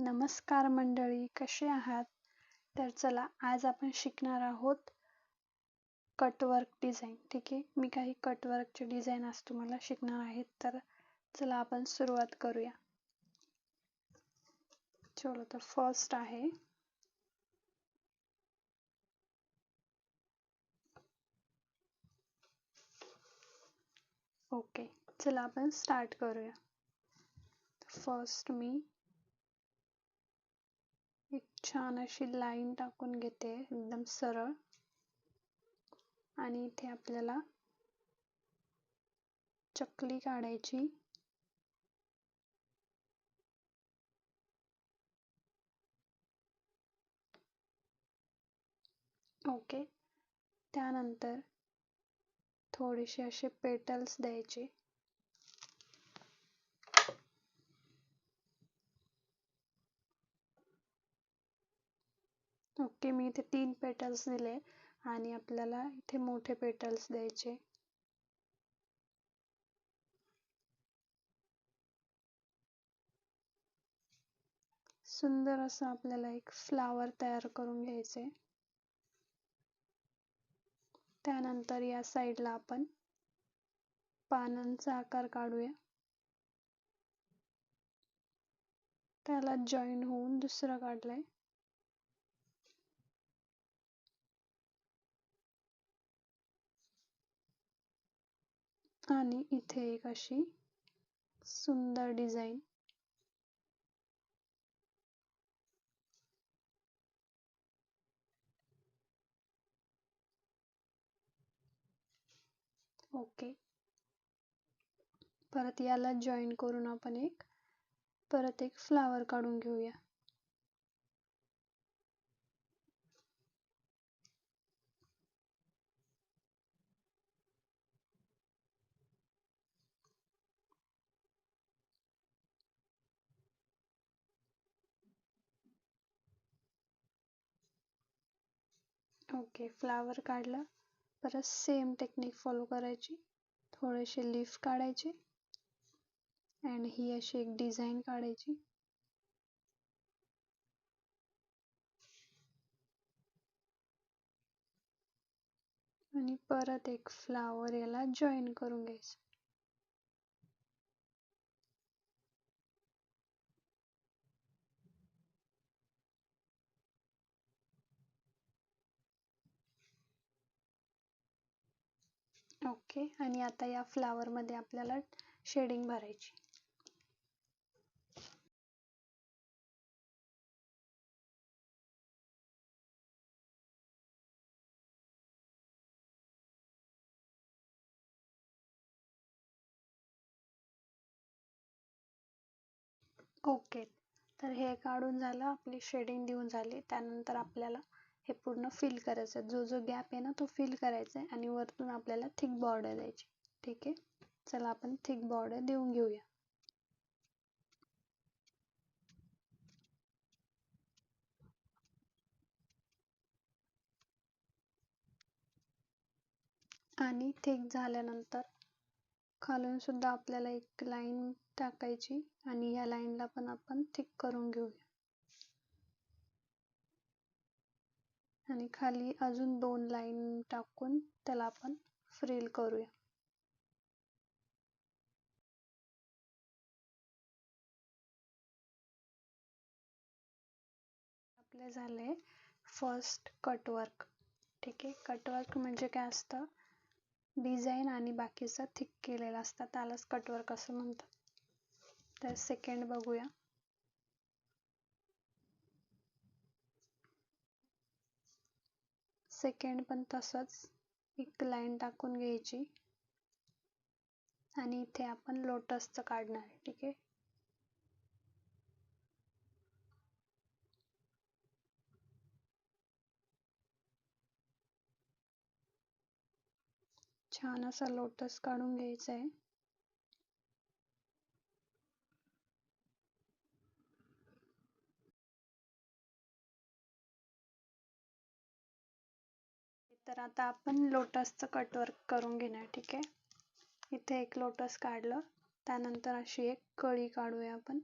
नमस्कार मंडळी कसे आहात? तर चला आज आपण शिकणार आहोत कटवर्क डिझाईन ठीक आहे? मी काही कटवर्कचे डिझाईन आज तुम्हाला शिकणार आहेत तर चला आपण सुरुवात करूया. चलो तर फर्स्ट आहे. ओके चला आपण स्टार्ट करूया. फर्स्ट मी छान अशी लाईन टाकून घेते एकदम सरळ. आणि इथे आपल्याला चकली काढायची. ओके. त्यानंतर थोडेसे असे पेटल्स द्यायचे. ओके मी इथे तीन पेटल्स दिले आणि आपल्याला इथे मोठे पेटल्स द्यायचे. सुंदर असं आपल्याला एक फ्लावर तयार करून घ्यायचे. त्यानंतर या साईडला आपण पानांचा आकार काढूया. त्याला जॉईन होऊन दुसरं काढलंय. आणि इथे एक अशी सुंदर डिझाईन. ओके. परत याला जॉईन करून आपण एक परत एक फ्लावर काढून घेऊया. ओके फ्लावर काढला. परत सेम टेक्निक फॉलो करायची. थोडेसे लीफ काढायचे. अँड ही अशी एक डिझाईन काढायची. आणि परत एक फ्लावर याला जॉईन करून घ्यायचं. ओके आणि आता या फ्लावरमध्ये आपल्याला शेडिंग भरायची. ओके तर हे काढून झालं आपली शेडिंग देऊन झाली. त्यानंतर आपल्याला हे पूर्ण फिल करायचं. जो जो गॅप आहे ना तो फिल करायचा आहे आणि वरतून आपल्याला थिक बॉर्डर द्यायची. ठीक आहे? चला आपण थिक बॉर्डर देऊन घेऊया. आणि थिक झाल्यानंतर खालून सुद्धा आपल्याला एक लाईन टाकायची आणि या लाईनला पण आपण थिक करून घेऊया. आणि खाली अजून दोन लाईन टाकून त्याला आपण फ्रिल करूया. आपले झाले फर्स्ट कटवर्क ठीक आहे? कटवर्क म्हणजे काय असतं? डिझाईन आणि बाकीचं थिक केलेलं असतं. त्यालाच कटवर्क असं म्हणतात. तर सेकंड बघूया. सेकंड पण तसंच एक लाईन टाकून घ्यायची. आणि इथे आपण लोटसचं काढणार आहे ठीक आहे? छान असा लोटस काढून घ्यायचा आहे. आता आपण लोटसचं work करून घेणार ठीक आहे? इथे एक लोटस काढलं. त्यानंतर अशी एक कळी काढूया आपण.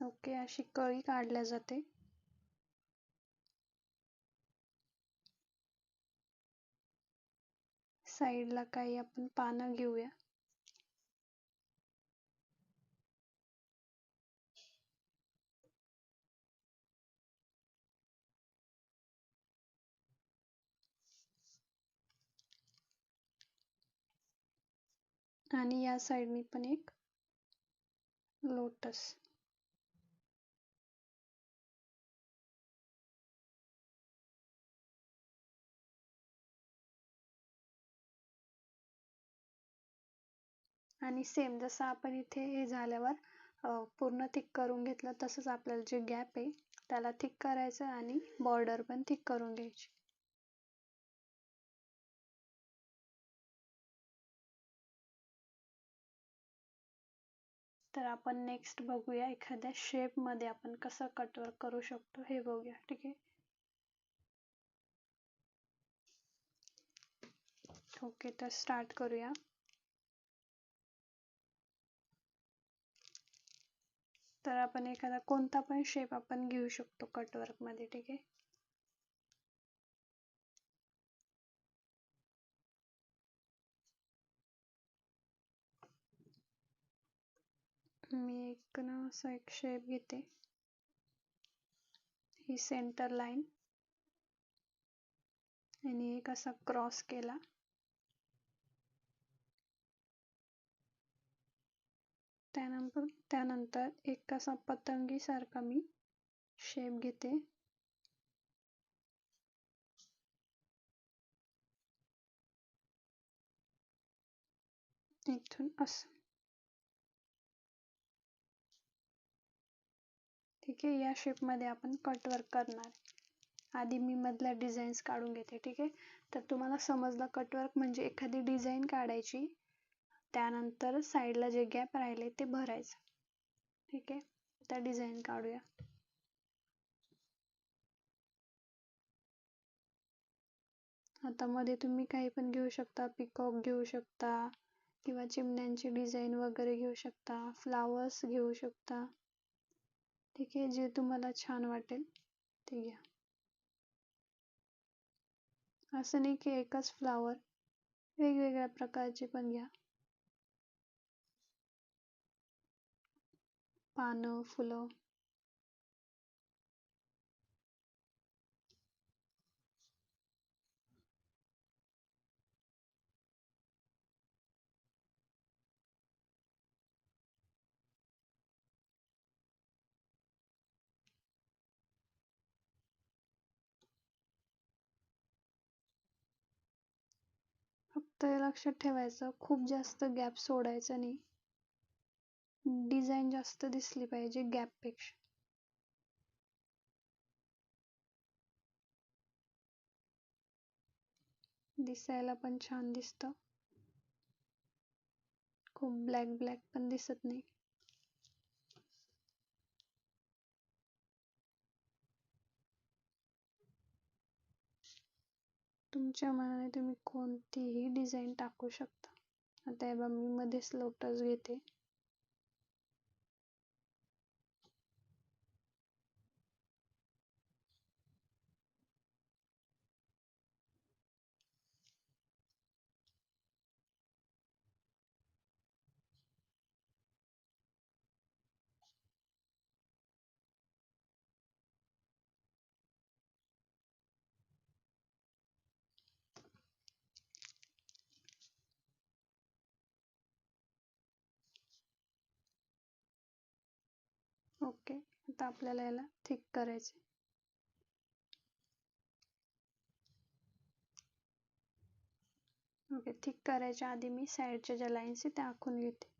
ओके अशी कळी काढल्या जाते. साईडला काही आपण पानं घेऊया. आणि या साईडनी पण एक लोटस आणि सेम जसं आपण इथे हे झाल्यावर पूर्ण थिक करून घेतलं तसंच आपल्याला जे गॅप आहे त्याला थिक करायचं आणि बॉर्डर पण थिक करून घ्यायची. तर आपण नेक्स्ट बघूया एखाद्या शेपमध्ये आपण कसं कटवर्क करू शकतो. हे बघूया ठीक आहे? ओके तर स्टार्ट करूया. तर आपण एखादा कोणता पण शेप आपण घेऊ शकतो कटवर्कमध्ये ठीक आहे मी एक ना असा एक शेप घेते. ही सेंटर लाईन आणि एक असा क्रॉस केला. त्यानंतर त्यानंतर एक असा पतंगी सारखा मी शेप घेते. इथून असं. ठीक आहे या शेपमध्ये आपण कटवर्क करणार. आधी मी मधल्या डिझाईन्स काढून घेते ठीक आहे? तर तुम्हाला समजलं कटवर्क म्हणजे एखादी डिझाईन काढायची त्यानंतर साईडला जे गॅप राहिले ते भरायचं. ठीक आहे? त्या डिझाईन काढूया. आता मध्ये तुम्ही काही पण घेऊ शकता पिकॉक घेऊ शकता किंवा चिमण्यांची डिझाईन वगैरे घेऊ शकता फ्लावर्स घेऊ शकता. ठीक आहे, जे तुम्हाला छान वाटेल ते घ्या. असं नाही की एकच फ्लावर वेगवेगळ्या प्रकारचे पण घ्या. पानं, फुलं. फक्त लक्षात ठेवायचं खूप जास्त गॅप सोडायचा नाही. डिझाईन जास्त दिसली पाहिजे गॅपपेक्षा. दिसायला पण छान दिसतं. खूप ब्लॅक ब्लॅक पण दिसत नाही. तुमच्या मनाने तुम्ही कोणतीही डिझाईन टाकू शकता. आता हे मी मध्येच लोटस घेते. ओके. आता आपल्याला याला थिक करायचे ओके थिक करायच्या आधी मी साईडच्या ज्या लाईन्स आहेत त्या आखून घेते.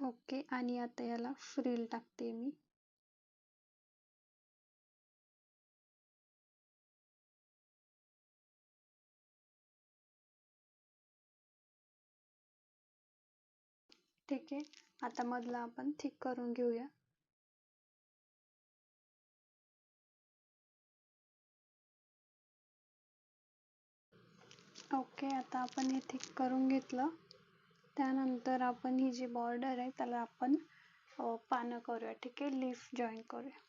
ओके आणि आता याला फ्रिल टाकते मी. ठीक आहे. आता मधला आपण ठीक करून घेऊया. ओके आता आपण हे ठीक करून घेतलं. त्यानंतर आपण ही जी बॉर्डर आहे त्याला आपण पानं करूया ठीक आहे? लीफ जॉईन करूया.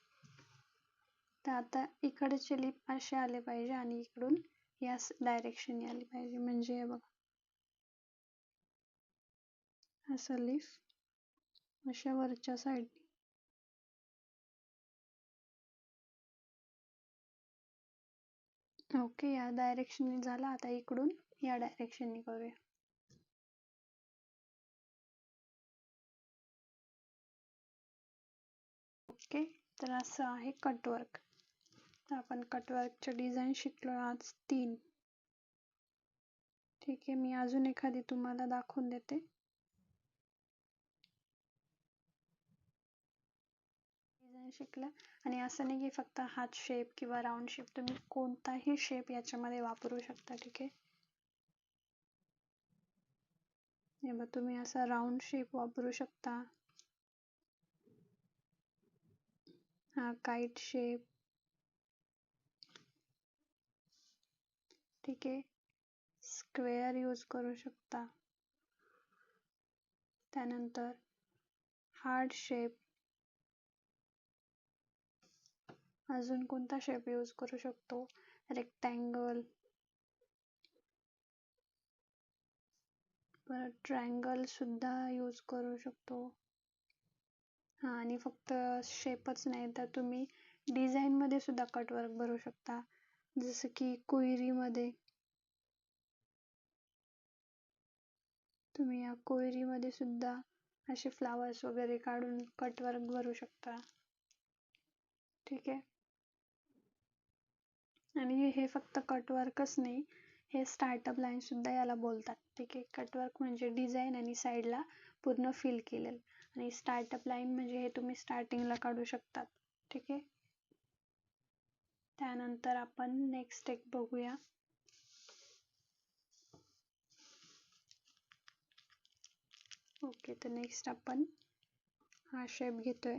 तर आता इकडचे लीफ असे आले पाहिजे आणि इकडून याच डायरेक्शनने आली पाहिजे. म्हणजे हे बघा. असं लीफ अशा वरच्या साईडने ओके या डायरेक्शनने झाला. आता इकडून या डायरेक्शनने करूया. ओके तर असं आहे कटवर्क तर आपण कटवर्कचे डिझाईन शिकलो आज तीन. ठीक आहे मी अजून एखादी तुम्हाला दाखवून देते. शिकलं. आणि असं नाही की फक्त हात शेप किंवा राऊंड शेप तुम्ही कोणताही शेप याच्यामध्ये वापरू शकता ठीक आहे? हे तुम्ही असा राऊंड शेप वापरू शकता. हा काइट शेप ठीक आहे. स्क्वेअर यूज करू शकता. त्यानंतर हार्ड शेप अजून कोणता शेप यूज करू शकतो? रेक्टँगल परत ट्रायंगल सुद्धा यूज करू शकतो. हा आणि फक्त शेपच नाही तर तुम्ही डिझाईनमध्ये सुद्धा कटवर्क भरू शकता. जसं की कोयरीमध्ये तुम्ही या कोयरीमध्ये सुद्धा असे फ्लावर्स वगैरे काढून कटवर्क भरू शकता. ठीक आहे? आणि हे फक्त कटवर्कच नाही हे स्टार्टअप लाईन सुद्धा याला बोलतात. ठीक आहे? कटवर्क म्हणजे डिझाईन आणि साईडला पूर्ण फिल केलेलं. आणि स्टार्टअप लाईन म्हणजे हे तुम्ही स्टार्टिंगला काढू शकतात. ठीक आहे? त्यानंतर आपण नेक्स्ट एक बघूया. ओके तर नेक्स्ट आपण हा शेप घेतोय.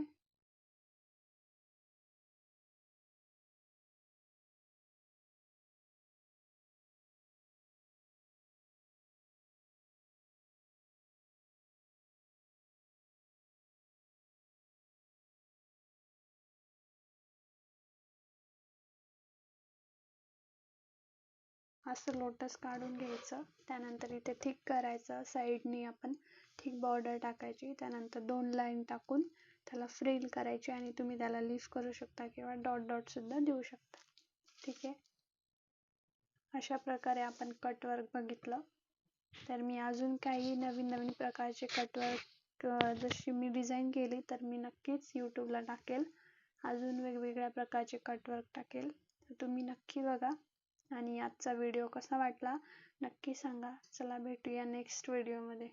असं लोटस काढून घ्यायचं. त्यानंतर इथे थिक करायचं. साईडनी आपण थिक बॉर्डर टाकायची. त्यानंतर दोन लाईन टाकून त्याला फ्रिल करायची आणि तुम्ही त्याला लिफ्ट करू शकता किंवा डॉट डॉट सुद्धा देऊ शकता. ठीक आहे? अशा प्रकारे आपण कटवर्क बघितलं. तर मी अजून काही नवीन नवीन प्रकारचे कटवर्क जशी मी डिझाईन केली तर मी नक्कीच यूट्यूबला टाकेल. अजून वेगवेगळ्या प्रकारचे कटवर्क टाकेल. तर तुम्ही नक्की बघा. आणि आजचा व्हिडिओ कसा वाटला नक्की सांगा. चला भेटूया नेक्स्ट व्हिडिओमध्ये